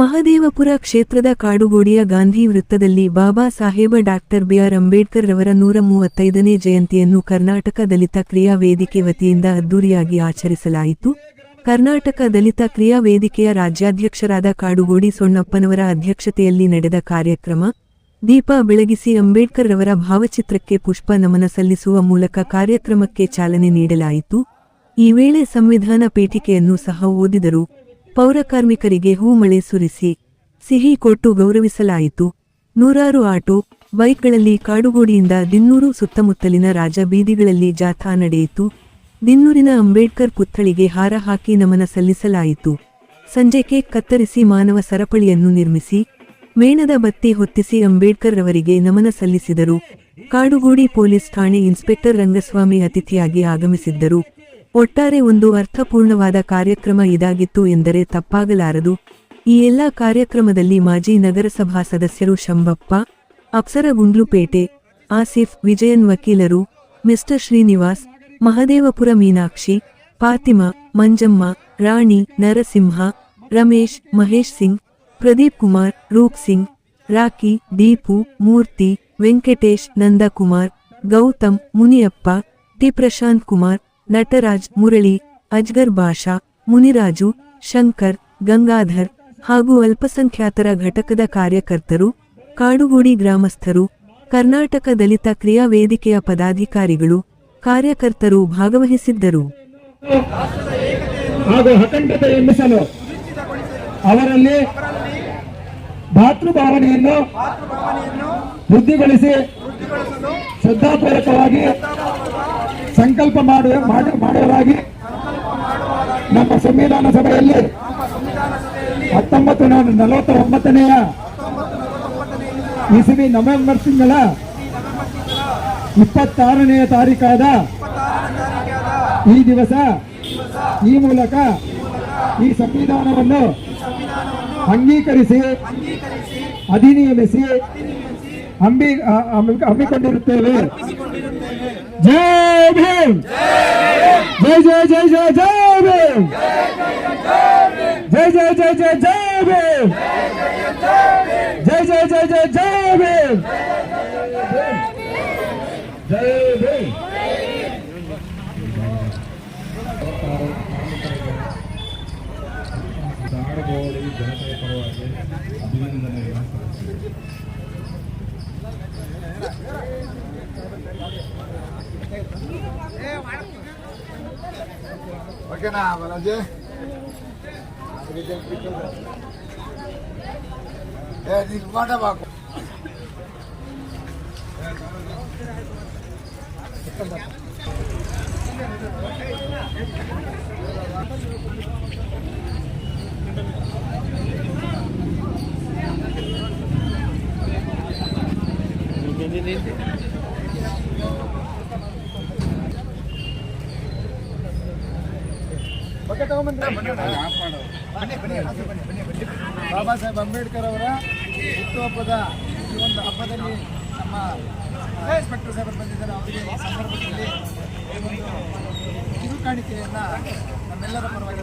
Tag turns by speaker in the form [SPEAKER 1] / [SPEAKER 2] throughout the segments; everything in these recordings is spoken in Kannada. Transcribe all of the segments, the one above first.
[SPEAKER 1] ಮಹದೇವಪುರ ಕ್ಷೇತ್ರದ ಕಾಡುಗೋಡಿಯ ಗಾಂಧಿ ವೃತ್ತದಲ್ಲಿ Baba Saheb doctor B R Ambedkar ರವರ ನೂರ ಮೂವತ್ತೈದನೇ ಜಯಂತಿಯನ್ನು ಕರ್ನಾಟಕ ದಲಿತ ಕ್ರಿಯಾ ವೇದಿಕೆ ವತಿಯಿಂದ ಅದ್ದೂರಿಯಾಗಿ ಆಚರಿಸಲಾಯಿತು. ಕರ್ನಾಟಕ ದಲಿತ ಕ್ರಿಯಾ ವೇದಿಕೆಯ ರಾಜ್ಯಾಧ್ಯಕ್ಷರಾದ ಕಾಡುಗೋಡಿ ಸೊಣ್ಣಪ್ಪನವರ ಅಧ್ಯಕ್ಷತೆಯಲ್ಲಿ ನಡೆದ ಕಾರ್ಯಕ್ರಮ, ದೀಪ ಬೆಳಗಿಸಿ ಅಂಬೇಡ್ಕರ್ ರವರ ಭಾವಚಿತ್ರಕ್ಕೆ ಪುಷ್ಪ ನಮನ ಸಲ್ಲಿಸುವ ಮೂಲಕ ಕಾರ್ಯಕ್ರಮಕ್ಕೆ ಚಾಲನೆ ನೀಡಲಾಯಿತು. ಈ ವೇಳೆ ಸಂವಿಧಾನ ಪೀಠಿಕೆಯನ್ನು ಸಹ ಓದಿದರು. ಪೌರಕಾರ್ಮಿಕರಿಗೆ ಹೂಮಳೆ ಸುರಿಸಿ ಸಿಹಿ ಕೊಟ್ಟು ಗೌರವಿಸಲಾಯಿತು. ನೂರಾರು ಆಟೋ, ಬೈಕ್ಗಳಲ್ಲಿ ಕಾಡುಗೋಡಿಯಿಂದ ದಿನ್ನೂರು ಸುತ್ತಮುತ್ತಲಿನ ರಾಜ ಬೀದಿಗಳಲ್ಲಿ ಜಾಥಾ ನಡೆಯಿತು. ದಿನ್ನೂರಿನ ಅಂಬೇಡ್ಕರ್ ಪುತ್ಥಳಿಗೆ ಹಾರ ಹಾಕಿ ನಮನ ಸಲ್ಲಿಸಲಾಯಿತು. ಸಂಜೆ ಕೇಕ್ ಕತ್ತರಿಸಿ ಮಾನವ ಸರಪಳಿಯನ್ನು ನಿರ್ಮಿಸಿ, ಮೇಣದ ಬತ್ತಿ ಹೊತ್ತಿಸಿ ಅಂಬೇಡ್ಕರ್ ರವರಿಗೆ ನಮನ ಸಲ್ಲಿಸಿದರು. ಕಾಡುಗೋಡಿ ಪೊಲೀಸ್ ಠಾಣೆ ಇನ್ಸ್ಪೆಕ್ಟರ್ ರಂಗಸ್ವಾಮಿ ಅತಿಥಿಯಾಗಿ ಆಗಮಿಸಿದ್ದರು. ಒಟ್ಟಾರೆ ಒಂದು ಅರ್ಥಪೂರ್ಣವಾದ ಕಾರ್ಯಕ್ರಮ ಇದಾಗಿತ್ತು ಎಂದರೆ ತಪ್ಪಾಗಲಾರದು. ಈ ಎಲ್ಲ ಕಾರ್ಯಕ್ರಮದಲ್ಲಿ ಮಾಜಿ ನಗರಸಭಾ ಸದಸ್ಯರು ಶಂಭಪ್ಪ ಅಪ್ಸರ ಗುಂಡ್ಲುಪೇಟೆ ಆಸಿಫ್, ವಿಜಯನ್ ವಕೀಲರು, ಮಿಸ್ಟರ್ ಶ್ರೀನಿವಾಸ್, ಮಹದೇವಪುರ ಮೀನಾಕ್ಷಿ, ಫಾತಿಮಾ, ಮಂಜಮ್ಮ, ರಾಣಿ, ನರಸಿಂಹ, ರಮೇಶ್, ಮಹೇಶ್ ಸಿಂಗ್, ಪ್ರದೀಪ್ ಕುಮಾರ್, ರೂಪ್ ಸಿಂಗ್, ರಾಕಿ, ದೀಪು, ಮೂರ್ತಿ, ವೆಂಕಟೇಶ್, ನಂದಕುಮಾರ್, ಗೌತಮ್, ಮುನಿಯಪ್ಪ, ಟಿ ಪ್ರಶಾಂತ್ ಕುಮಾರ್ ನಟರಾಜ್ ಮುರಳಿ, ಅಜ್ಗರ್ ಬಾಷಾ, ಮುನಿರಾಜು, ಶಂಕರ್, ಗಂಗಾಧರ್ ಹಾಗೂ ಅಲ್ಪಸಂಖ್ಯಾತರ ಘಟಕದ ಕಾರ್ಯಕರ್ತರು, ಕಾಡುಗೋಡಿ ಗ್ರಾಮಸ್ಥರು, ಕರ್ನಾಟಕ ದಲಿತ ಕ್ರಿಯಾ ವೇದಿಕೆಯ ಪದಾಧಿಕಾರಿಗಳು, ಕಾರ್ಯಕರ್ತರು ಭಾಗವಹಿಸಿದ್ದರು.
[SPEAKER 2] ಅವರಲ್ಲಿ ಭಾತೃಭಾವನೆಯನ್ನು ವೃದ್ಧಿಗೊಳಿಸಿ ಶ್ರದ್ಧಾಪೂರ್ವಕವಾಗಿ ಸಂಕಲ್ಪ ಮಾಡುವ ಮಾಡು- ಮಾಡುವುದಾಗಿ ನಮ್ಮ ಸಂವಿಧಾನ ಸಭೆಯಲ್ಲಿ ಹತ್ತೊಂಬತ್ತು ನಲವತ್ತ ಒಂಬತ್ತನೆಯ ಇಸವಿ ನವೆಂಬರ್ ತಿಂಗಳ ಇಪ್ಪತ್ತಾರನೆಯ ತಾರೀಕಾದ ಈ ದಿವಸ ಈ ಮೂಲಕ ಈ ಸಂವಿಧಾನವನ್ನು ಅಂಗೀಕರಿಸಿ, ಅಧಿನಿಯಮಿಸಿ ಹಮ್ಮಿ- ಹಮ್ಮಿಕೊಂಡಿರುತ್ತೇವೆ. ಜೈ ಭೀಮ್ ಜೈ ಜೈ ಜೈ ಜೈ ಜೈ ಭೀಮ್ ಜೈ ಜೈ ಜೈ ಜೈ ಜೈ ಭೀಮ್ ಜೈ ಜೈ ಜೈ ಜೈ ಜೈ ಭೀಮ್ ಜೈ ಭೀಮ್
[SPEAKER 3] ಧಾರವಾಡ ಜನತೆಯ ಪರವಾಗಿ ಅಭಿನಂದನೆಗಳನ್ನು ಸಲ್ಲಿಸಿದೆ
[SPEAKER 4] ఓకేనా మనోజ్ నీకు మాట బాకు
[SPEAKER 2] Thank you. ಬಾಬಾ ಸಾಹೇಬ್ ಅಂಬೇಡ್ಕರ್ ಅವರ ಹುಟ್ಟುಹಬ್ಬದ ಈ ಒಂದು ಹಬ್ಬದಲ್ಲಿ ನಮ್ಮ ಇನ್ಸ್ಪೆಕ್ಟರ್ ಸಾಹೇಬರು ಬಂದಿದ್ದಾರೆ. ಅವರಿಗೆ ಈ ಸಂದರ್ಭದಲ್ಲಿ ಈ ಒಂದು ಕಿರು ಕಾಣಿಕೆಯನ್ನು ನಮ್ಮೆಲ್ಲರ ಪರವಾಗಿ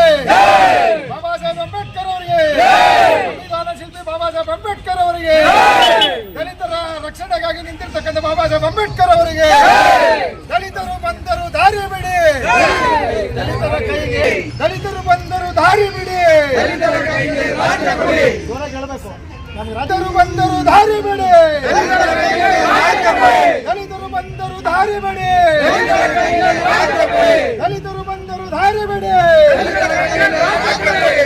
[SPEAKER 4] ಅವರಿಗೆ ಬಾಬಾ ಸಾಹೇಬ್ ಅಂಬೇಡ್ಕರ್ ಅವರಿಗೆ! ಸಂವಿಧಾನ ಶಿಲ್ಪಿ ಬಾಬಾ ಸಾಹೇಬ್ ಅಂಬೇಡ್ಕರ್ ಅವರಿಗೆ! ದಲಿತರ ರಕ್ಷಣೆಗಾಗಿ ನಿಂತಿರ್ತಕ್ಕಂಥ ಬಾಬಾ ಸಾಹೇಬ್ ಅಂಬೇಡ್ಕರ್ ಅವರಿಗೆ! ದಲಿತರು ಬಂದರು ದಾರಿ ಬಿಡಿ! ದಲಿತರ ಕೈಗೆ ದಲಿತರು ಬಂದರು ದಾರಿ ಬಿಡಿ! ಹೇಳ್ಬೇಕು ರಾಜರು ಬಂದರು ದಾರಿ ಬಿಡಿ! ದಲಿತರು ಬಂದರು ದಾರಿ ಬಿಡಿ! ದಲಿತರು ಬಂದರು ದಾರಿ ಬಿಡಿ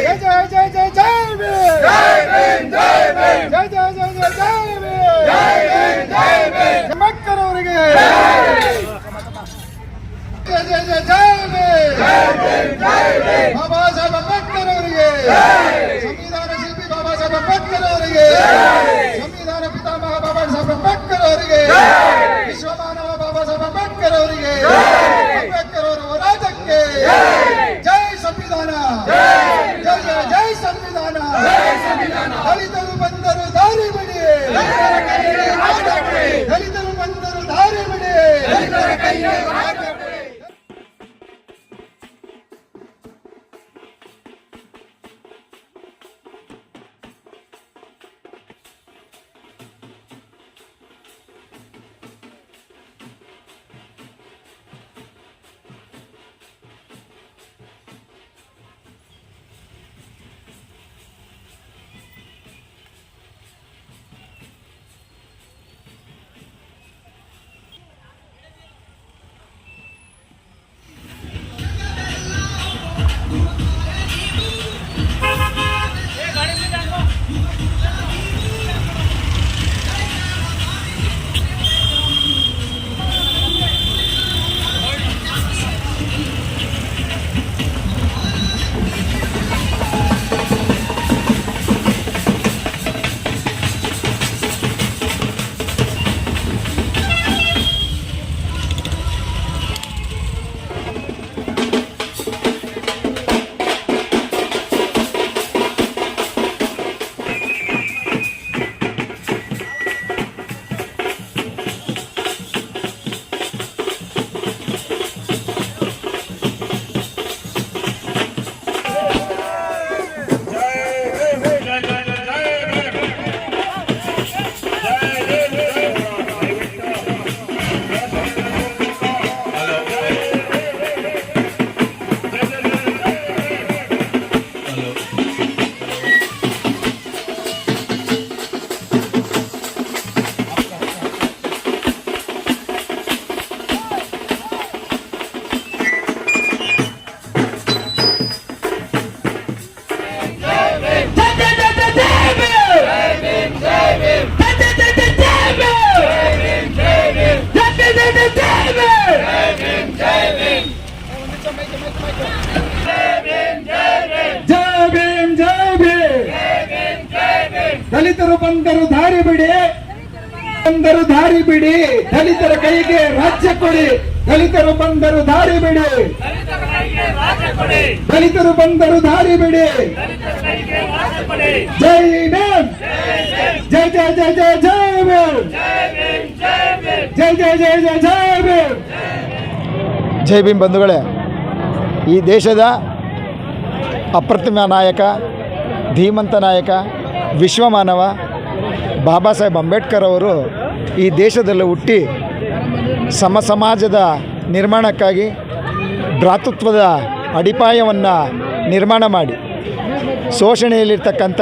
[SPEAKER 4] ಜಯ ಜಯ ಜಯ ಜಯ ಜಯ ಭೀಮ್. ಜಯ ಜಯ ಜಯ ಜಯ ಜಯ ಭೀಮ್. ಅಂಬೇಡ್ಕರ್ ಅವರಿಗೆ ಜಯ ಜಯ ಜಯ ಜಯ ಭೀಮ್. ಬಾಬಾ ದಲಿತರು ಬಂದರು ದಾರಿ ಬಿಡಿ. ಬಂದರು ದಾರಿ ಬಿಡಿ. ದಲಿತರ ಕೈಗೆ ರಾಜ್ಯ ಕೊಡಿ. ದಲಿತರು ಬಂದರು ದಾರಿ ಬಿಡಿ. ದಲಿತರು ಬಂದರು ದಾರಿ ಬಿಡಿ. ಜೈ ಭೀಮ್. ಜೈ ಜಯ ಜಯ ಜಯ ಜಯ ಭೀಮ್. ಜೈ ಜಯ ಜಯ ಜಯ ಜಯ ಭೀಮ್. ಜೈ ಭೀಮ್ ಬಂಧುಗಳೇ, ಈ ದೇಶದ ಅಪ್ರತಿಮ ನಾಯಕ, ಧೀಮಂತ ನಾಯಕ ವಿಶ್ವಮಾನವ ಬಾಬಾ ಸಾಹೇಬ್ ಅಂಬೇಡ್ಕರ್ ಅವರು ಈ ದೇಶದಲ್ಲಿ ಹುಟ್ಟಿ ಸಮ ಸಮಾಜದ ನಿರ್ಮಾಣಕ್ಕಾಗಿ ಭ್ರಾತೃತ್ವದ ಅಡಿಪಾಯವನ್ನು ನಿರ್ಮಾಣ ಮಾಡಿ. ಶೋಷಣೆಯಲ್ಲಿರ್ತಕ್ಕಂಥ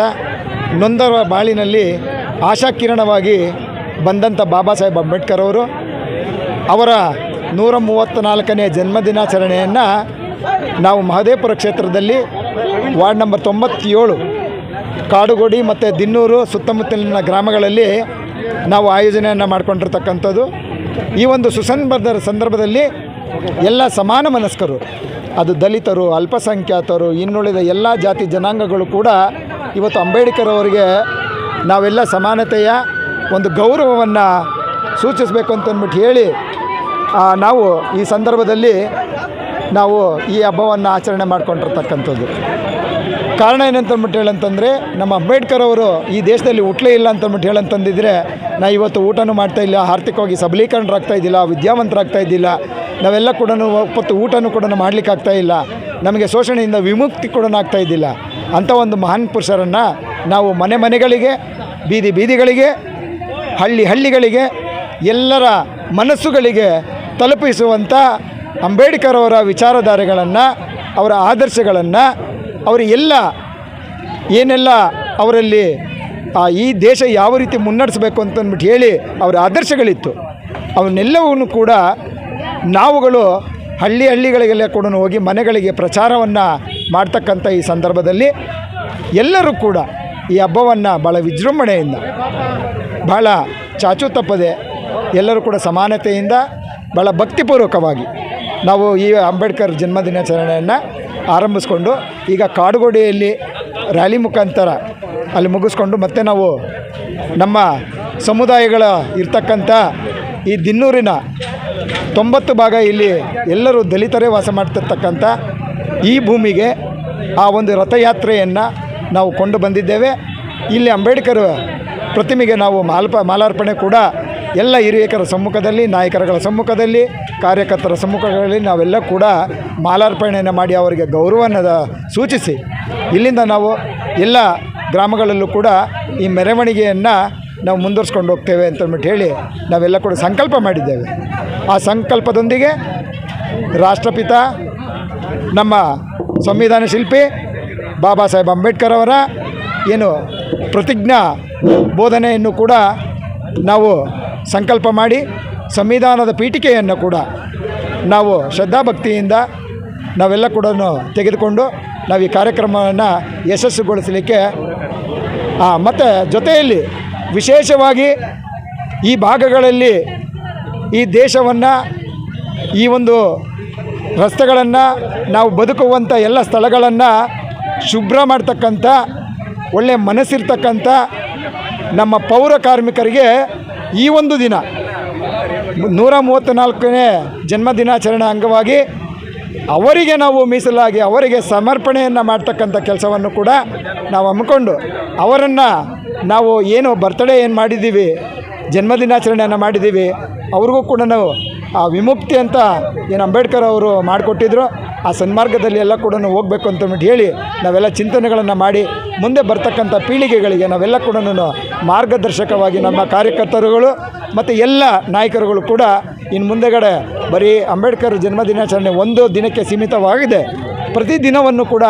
[SPEAKER 4] ನೊಂದರ ಬಾಳಿನಲ್ಲಿ ಆಶಾಕಿರಣವಾಗಿ ಬಂದಂಥ ಬಾಬಾ ಸಾಹೇಬ್ ಅಂಬೇಡ್ಕರ್ ಅವರು ಅವರ ನೂರ ಮೂವತ್ತ ನಾಲ್ಕನೇ ಜನ್ಮದಿನಾಚರಣೆಯನ್ನು ನಾವು ಮಹದೇಪುರ ಕ್ಷೇತ್ರದಲ್ಲಿ ವಾರ್ಡ್ ನಂಬರ್ ತೊಂಬತ್ತೇಳು ಕಾಡುಗೋಡಿ ಮತ್ತು ದಿನ್ನೂರು ಸುತ್ತಮುತ್ತಲಿನ ಗ್ರಾಮಗಳಲ್ಲಿ ನಾವು ಆಯೋಜನೆಯನ್ನು ಮಾಡಿಕೊಂಡಿರ್ತಕ್ಕಂಥದ್ದು. ಈ ಒಂದು ಸುಸಂಬದ ಸಂದರ್ಭದಲ್ಲಿ ಎಲ್ಲ ಸಮಾನ ಮನಸ್ಕರು, ಅದು ದಲಿತರು, ಅಲ್ಪಸಂಖ್ಯಾತರು, ಇನ್ನುಳಿದ ಎಲ್ಲ ಜಾತಿ ಜನಾಂಗಗಳು ಕೂಡ ಇವತ್ತು ಅಂಬೇಡ್ಕರ್ ಅವರಿಗೆ ನಾವೆಲ್ಲ ಸಮಾನತೆಯ ಒಂದು ಗೌರವವನ್ನು ಸೂಚಿಸಬೇಕು ಅಂತಂದ್ಬಿಟ್ಟು ಹೇಳಿ ನಾವು ಈ ಸಂದರ್ಭದಲ್ಲಿ ನಾವು ಈ ಹಬ್ಬವನ್ನು ಆಚರಣೆ ಮಾಡಿಕೊಂಡಿರ್ತಕ್ಕಂಥದ್ದು. ಕಾರಣ ಏನಂತಂದ್ಬಿಟ್ಟು ಹೇಳಂತಂದರೆ, ನಮ್ಮ ಅಂಬೇಡ್ಕರ್ ಅವರು ಈ ದೇಶದಲ್ಲಿ ಹುಟ್ಲೇ ಇಲ್ಲ ಅಂತಂದ್ಬಿಟ್ಟು ಹೇಳಂತಂದಿದ್ರೆ, ನಾ ಇವತ್ತು ಊಟನೂ ಮಾಡ್ತಾ ಇಲ್ಲ ಆರ್ಥಿಕವಾಗಿ ಸಬಲೀಕರಣರಾಗ್ತಾ ಇದ್ದಿಲ್ಲ, ವಿದ್ಯಾವಂತರಾಗ್ತಾ ಇದ್ದಿಲ್ಲ, ನಾವೆಲ್ಲ ಕೂಡ ಒಪ್ಪತ್ತು ಊಟನೂ ಕೂಡ ಮಾಡಲಿಕ್ಕಾಗ್ತಾ ಇಲ್ಲ, ನಮಗೆ ಶೋಷಣೆಯಿಂದ ವಿಮುಕ್ತಿ ಕೂಡ ಆಗ್ತಾ ಇದ್ದಿಲ್ಲ. ಅಂಥ ಒಂದು ಮಹಾನ್ ಪುರುಷರನ್ನು ನಾವು ಮನೆ ಮನೆಗಳಿಗೆ, ಬೀದಿ ಬೀದಿಗಳಿಗೆ, ಹಳ್ಳಿ ಹಳ್ಳಿಗಳಿಗೆ, ಎಲ್ಲರ ಮನಸ್ಸುಗಳಿಗೆ ತಲುಪಿಸುವಂಥ ಅಂಬೇಡ್ಕರ್ ಅವರ ವಿಚಾರಧಾರೆಗಳನ್ನು, ಅವರ ಆದರ್ಶಗಳನ್ನು ಅವರು ಎಲ್ಲ ಏನೆಲ್ಲ ಅವರಲ್ಲಿ ಈ ದೇಶ ಯಾವ ರೀತಿ ಮುನ್ನಡೆಸಬೇಕು ಅಂತಂದ್ಬಿಟ್ಟು ಹೇಳಿ ಅವರ ಆದರ್ಶಗಳಿತ್ತು. ಅವನ್ನೆಲ್ಲವನ್ನು ಕೂಡ ನಾವುಗಳು ಹಳ್ಳಿ ಹಳ್ಳಿಗಳಿಗೆಲ್ಲ ಕೂಡ ಹೋಗಿ ಮನೆಗಳಿಗೆ ಪ್ರಚಾರವನ್ನು ಮಾಡ್ತಕ್ಕಂಥ ಈ ಸಂದರ್ಭದಲ್ಲಿ ಎಲ್ಲರೂ ಕೂಡ ಈ ಹಬ್ಬವನ್ನು ಭಾಳ ವಿಜೃಂಭಣೆಯಿಂದ ಭಾಳ ಚಾಚು ತಪ್ಪದೆ ಎಲ್ಲರೂ ಕೂಡ ಸಮಾನತೆಯಿಂದ ಭಾಳ ಭಕ್ತಿಪೂರ್ವಕವಾಗಿ ನಾವು ಈ ಅಂಬೇಡ್ಕರ್ ಜನ್ಮದಿನಾಚರಣೆಯನ್ನು ಆರಂಭಿಸ್ಕೊಂಡು ಈಗ ಕಾಡುಗೋಡೆಯಲ್ಲಿ ರ್ಯಾಲಿ ಮುಖಾಂತರ ಅಲ್ಲಿ ಮುಗಿಸ್ಕೊಂಡು ಮತ್ತೆ ನಾವು ನಮ್ಮ ಸಮುದಾಯಗಳ ಇರ್ತಕ್ಕಂಥ ಈ ದಿನ್ನೂರಿನ ತೊಂಬತ್ತು ಭಾಗ ಇಲ್ಲಿ ಎಲ್ಲರೂ ದಲಿತರೇ ವಾಸ ಮಾಡ್ತಿರ್ತಕ್ಕಂಥ ಈ ಭೂಮಿಗೆ ಆ ಒಂದು ರಥಯಾತ್ರೆಯನ್ನು ನಾವು ಕೊಂಡು ಬಂದಿದ್ದೇವೆ. ಇಲ್ಲಿ ಅಂಬೇಡ್ಕರ್ ಪ್ರತಿಮೆಗೆ ನಾವು ಮಾಲ್ಪ ಮಾಲಾರ್ಪಣೆ ಕೂಡ ಎಲ್ಲ ಹಿರಿಯಕರ ಸಮ್ಮುಖದಲ್ಲಿ, ನಾಯಕರುಗಳ ಸಮ್ಮುಖದಲ್ಲಿ, ಕಾರ್ಯಕರ್ತರ ಸಮ್ಮುಖಗಳಲ್ಲಿ ನಾವೆಲ್ಲ ಕೂಡ ಮಾಲಾರ್ಪಣೆಯನ್ನು ಮಾಡಿ ಅವರಿಗೆ ಗೌರವವನ್ನು ಸೂಚಿಸಿ. ಇಲ್ಲಿಂದ ನಾವು ಎಲ್ಲ ಗ್ರಾಮಗಳಲ್ಲೂ ಕೂಡ ಈ ಮೆರವಣಿಗೆಯನ್ನು ನಾವು ಮುಂದುವರ್ಸ್ಕೊಂಡು ಹೋಗ್ತೇವೆ ಅಂತಂದ್ಬಿಟ್ಟು ಹೇಳಿ ನಾವೆಲ್ಲ ಕೂಡ ಸಂಕಲ್ಪ ಮಾಡಿದ್ದೇವೆ. ಆ ಸಂಕಲ್ಪದೊಂದಿಗೆ ರಾಷ್ಟ್ರಪಿತ, ನಮ್ಮ ಸಂವಿಧಾನ ಶಿಲ್ಪಿ ಬಾಬಾ ಸಾಹೇಬ್ ಅಂಬೇಡ್ಕರ್ ಅವರ ಏನು ಪ್ರತಿಜ್ಞಾ ಬೋಧನೆಯನ್ನು ಕೂಡ ನಾವು ಸಂಕಲ್ಪ ಮಾಡಿ ಸಂವಿಧಾನದ ಪೀಠಿಕೆಯನ್ನು ಕೂಡ ನಾವು ಶ್ರದ್ಧಾಭಕ್ತಿಯಿಂದ ನಾವೆಲ್ಲ ಕೂಡ ತೆಗೆದುಕೊಂಡು ನಾವು ಈ ಕಾರ್ಯಕ್ರಮವನ್ನು ಯಶಸ್ಸುಗೊಳಿಸಲಿಕ್ಕೆ ಮತ್ತು ಜೊತೆಯಲ್ಲಿ ವಿಶೇಷವಾಗಿ ಈ ಭಾಗಗಳಲ್ಲಿ ಈ ದೇಶವನ್ನು, ಈ ಒಂದು ರಸ್ತೆಗಳನ್ನು ನಾವು ಬದುಕುವಂಥ ಎಲ್ಲ ಸ್ಥಳಗಳನ್ನು ಶುಭ್ರ ಮಾಡ್ತಕ್ಕಂಥ ಒಳ್ಳೆಯ ಮನಸ್ಸಿರ್ತಕ್ಕಂಥ ನಮ್ಮ ಪೌರ ಕಾರ್ಮಿಕರಿಗೆ ಈ ಒಂದು ದಿನ, ನೂರ ಮೂವತ್ತ್ನಾಲ್ಕನೇ ಜನ್ಮದಿನಾಚರಣೆ ಅಂಗವಾಗಿ ಅವರಿಗೆ ನಾವು ಮೀಸಲಾಗಿ ಅವರಿಗೆ ಸಮರ್ಪಣೆಯನ್ನು ಮಾಡ್ತಕ್ಕಂಥ ಕೆಲಸವನ್ನು ಕೂಡ ನಾವು ಹಮ್ಮಿಕೊಂಡು ಅವರನ್ನು ನಾವು ಏನು ಬರ್ತಡೇ ಏನು ಮಾಡಿದ್ದೀವಿ, ಜನ್ಮದಿನಾಚರಣೆಯನ್ನು ಮಾಡಿದ್ದೀವಿ, ಅವ್ರಿಗೂ ಕೂಡ ನಾವು ಆ ವಿಮುಕ್ತಿ ಅಂತ ಏನು ಅಂಬೇಡ್ಕರ್ ಅವರು ಮಾಡಿಕೊಟ್ಟಿದ್ರು. ಆ ಸನ್ಮಾರ್ಗದಲ್ಲಿ ಎಲ್ಲ ಕೂಡ ಹೋಗಬೇಕು ಅಂತ ಹೇಳಿ ನಾವೆಲ್ಲ ಚಿಂತನೆಗಳನ್ನು ಮಾಡಿ ಮುಂದೆ ಬರ್ತಕ್ಕಂಥ ಪೀಳಿಗೆಗಳಿಗೆ ನಾವೆಲ್ಲ ಕೂಡ ಮಾರ್ಗದರ್ಶಕವಾಗಿ ನಮ್ಮ ಕಾರ್ಯಕರ್ತರುಗಳು ಮತ್ತು ಎಲ್ಲ ನಾಯಕರುಗಳು ಕೂಡ ಇನ್ನು ಮುಂದೆಗಡೆ ಬರೀ ಅಂಬೇಡ್ಕರ್ ಜನ್ಮದಿನಾಚರಣೆ ಒಂದು ದಿನಕ್ಕೆ ಸೀಮಿತವಾಗಿದೆ. ಪ್ರತಿದಿನವನ್ನು ಕೂಡ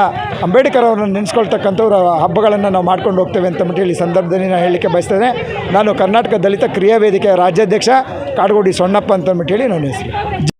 [SPEAKER 4] ಅಂಬೇಡ್ಕರ್ ಅವರನ್ನು ನೆನೆಸ್ಕೊಳ್ತಕ್ಕಂಥವ್ರ ಹಬ್ಬಗಳನ್ನು ನಾವು ಮಾಡ್ಕೊಂಡು ಹೋಗ್ತೇವೆ ಅಂತ ಹೇಳಿ ಸಂದರ್ಭದಲ್ಲಿ ನಾನು ಹೇಳಲಿಕ್ಕೆ ಬಯಸ್ತೇನೆ. ನಾನು ಕರ್ನಾಟಕ ದಲಿತ ಕ್ರಿಯಾ ವೇದಿಕೆಯ ರಾಜ್ಯಾಧ್ಯಕ್ಷ, ಕಾಡುಗೋಡಿ ಸೊಣ್ಣಪ್ಪ ಅಂತಂದ್ಬಿಟ್ಟು ಹೇಳಿ ನನ್ನ ಹೆಸರು.